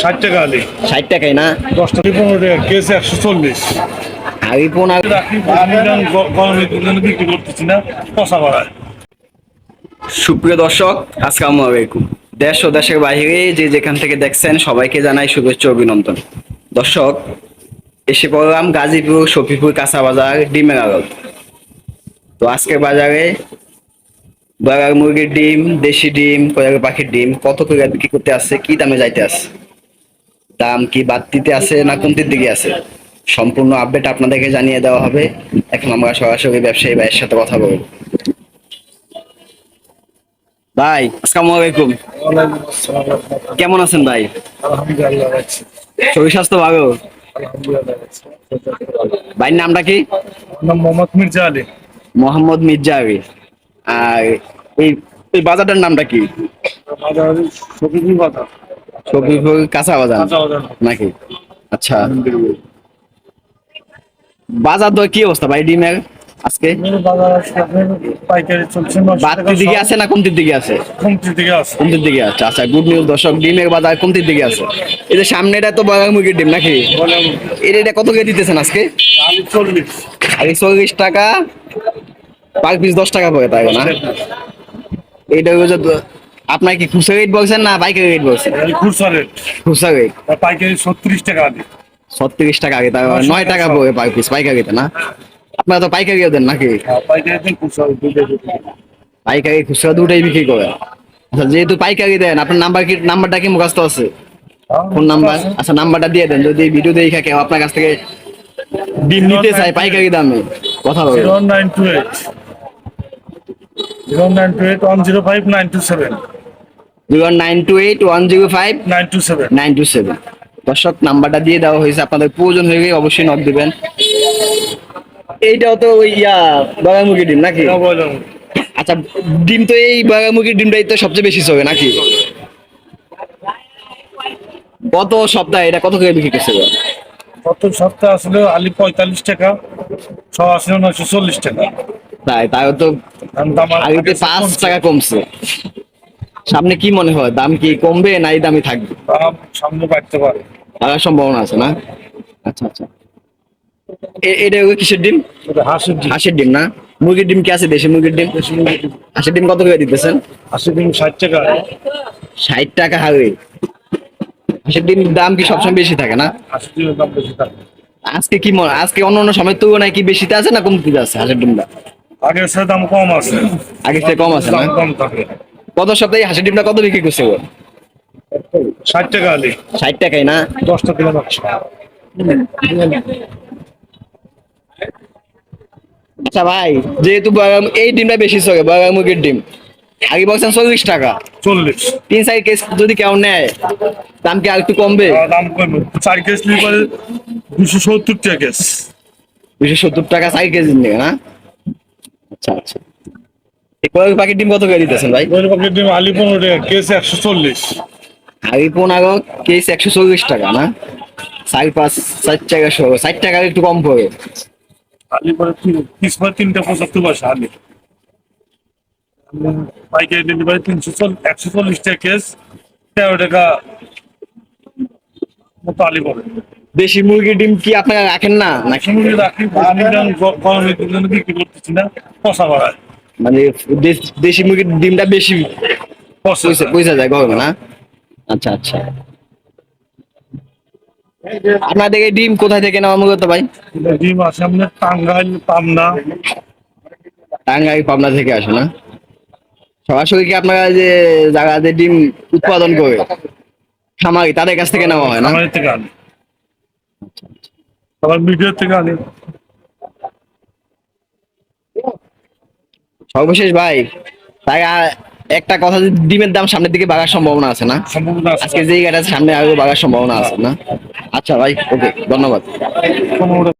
ষাট টাকা আলি। ষাট টাকাই না? পনেরো টাকা। কেজি একশো চল্লিশ। আগে পনেরো গরমের জন্য বিক্রি করতেছি না পচা সুপ্রিয় দর্শক আসসালামু আলাইকুম। দেশ ও দেশের বাইরে যে যেখান থেকে দেখছেন সবাইকে জানাই শুভেচ্ছা অভিনন্দন। দর্শক এসে পড়লাম গাজীপুর শফিপুর কাঁচা বাজার ডিমের আড়ত। তো আজকের বাজারে ব্রয়লার মুরগির ডিম দেশি ডিম কয়েক পাখির ডিম কত করে বিক্রি করতে আসছে কি দামে যাইতে আসছে দাম কি বাড়তিতে আছে না কমতির দিকে আছে? সম্পূর্ণ আপডেট আপনাদেরকে জানিয়ে দেওয়া হবে। এখন আমরা সরাসরি ব্যবসায়ী ভাইয়ের সাথে কথা বলব। ভাই আসসালামু আলাইকুম। কেমন আছেন ভাই? আলহামদুলিল্লাহ শরীর স্বাস্থ্য ভালো? ভাইয়ের নামটা কি? মোহাম্মদ মির্জা আলী। মোহাম্মদ মির্জা আলী। এই এই বাজারটার নামটা কি? কাঁচা বাজার? নাকি? আচ্ছা। বাজার দর কি অবস্থা ভাই ডিমের আজকে? বাড়তির দিকে আছে না কমতির দিকে আছে? কমতির দিকে আছে। কমতির দিকে আছে। আচ্ছা গুড নিউজ দর্শক ডিমের বাজার কমতির দিকে আছে। এই যে সামনেটা তো বাজার মুরগির ডিম নাকি? এটা এটা কত করে দিতেছেন আজকে? চল্লিশ। চল্লিশ টাকা। পার পিস দশ টাকা পড়ে তাই না? এইটা হচ্ছে আপনার কি খুচরা রেট বলছেন না পাইকারি রেট বলছেন? খুচরা রেট খুচরা রেট পাইকারি ছত্রিশ টাকা আলি ছত্রিশ টাকা আগে তার মানে নয় টাকা পড়ে পার পিস পাইকারিতে না? আপনারা তো পাইকারি দেন নাকি? পাইকারি খুচরা দুটাই বিক্রি করে আচ্ছা যেহেতু পাইকারি দেন আপনার নাম্বার কি নাম্বারটা কি মুখস্থ আছে? Phone number? আচ্ছা নাম্বারটা দিয়ে দেন যদি ভিডিও দেখে কেউ আপনার কাছ থেকে ডিম নিতে চাই পাইকারি দামে কথা বলবেন zero nine two eight one zero five nine two seven. Zero nine two eight one zero five nine two seven. Nine two seven. দর্শক নাম্বারটা দিয়ে দেওয়া হয়েছে। আপনাদের প্রয়োজন হয়ে গেলে অবশ্যই নক দিবেন। এইটাও তো ওই ইয়া বাঘা ডিম নাকি? আচ্ছা ডিম তো এই মুরগির ডিমটাই তো সবচেয়ে বেশি চলে নাকি? গত সপ্তাহে এটা কত করে বিক্রি করছে? গত সপ্তাহে আসলে আলি পঁয়তাল্লিশ টাকা ছ আসলে নয়শো চল্লিশ টাকা। তাই তাই তো কারণ দাম আগে আগে পাঁচ টাকা কমছে। সামনে কি মনে হয় দাম কি কমবে না এই দামই থাকবে? দাম সামনে বাড়তে পারে। সম্ভাবনা আছে না? আচ্ছা আচ্ছা। এটা কিসের ডিম? হাঁসের ডিম। হাঁসের ডিম না? মুরগির ডিম কি আছে দেশি মুরগির ডিম? হাঁসের ডিম কত করে দিতেছেন? হাঁসের ডিম ষাট টাকা। ষাট টাকা হারে হাঁসের ডিম দাম কি সবসময় বেশি থাকে না? হাঁসের ডিমের দাম বেশি থাকে। আজকে কি মনে আজকে অন্য অন্য সময় তুলনায় কি বেশিতে আছে না কমতিতে আছে হাঁসের ডিমটা? আগের সাথে দাম কম আছে। আগে থেকে কম আছে না? দাম কম থাকে। কত সপ্তাহে হাঁসের ডিমটা কত বিক্রি করছে গো? ষাট টাকা আলি। ষাট টাকাই না? দশটা কিলো আচ্ছা ভাই যেহেতু এই ডিমটা বেশি চলে বাঘা মুরগির ডিম। আগে বলছেন চল্লিশ টাকা। চল্লিশ। তিন চার কেস যদি কেউ নেয় দাম কি আর একটু কমবে? দাম কমবে। চার কেস লিভার দুশো সত্তর টাকা কেস দুশো সত্তর টাকা চার কেজি নেবে না? আচ্ছা আচ্ছা। এই কয়েক প্যাকেট ডিম কত করে দিতেছেন ভাই? ওই পকেট ডিম আলি পনেরো টাকা কেস একশো চল্লিশ। আগে পনেরো কেস একশো চল্লিশ টাকা না? চার পাঁচ চার টাকা সহ ষাট টাকা একটু কম পড়ে আলি পরে পিস পরে তিনটা পঁচাত্তর পয়সা আলি। পাইকারি ডেলিভারি তিনশো একশো চল্লিশ টাকা কেস তেরো টাকা মতো আলি দেশি মুরগির ডিম কি আপনারা রাখেন না? নাকি সমুদ্রে রাখি বিক্রি করতেছি না পচা বাড়ায়। মানে দেশি মুরগির ডিমটা বেশি পয়সা যায়। গরমে না? আচ্ছা আচ্ছা। আপনাদের এই ডিম কোথায় থেকে নেওয়া মূলত ভাই? ডিম আছে আপনার টাঙ্গাইল পাবনা। টাঙ্গাই পাবনা থেকে আসে না? সরাসরি কি আপনারা যে যারা যে ডিম উৎপাদন করে খামারি তাদের কাছ থেকে নেওয়া হয় না? আবার থেকে আনি। সর্বশেষ ভাই তাই একটা কথা যে ডিমের দাম সামনের দিকে বাড়ার সম্ভাবনা আছে না? আজকে যেই গাড়ি সামনে আরও বাড়ার সম্ভাবনা আছে না? আচ্ছা ভাই ওকে ধন্যবাদ।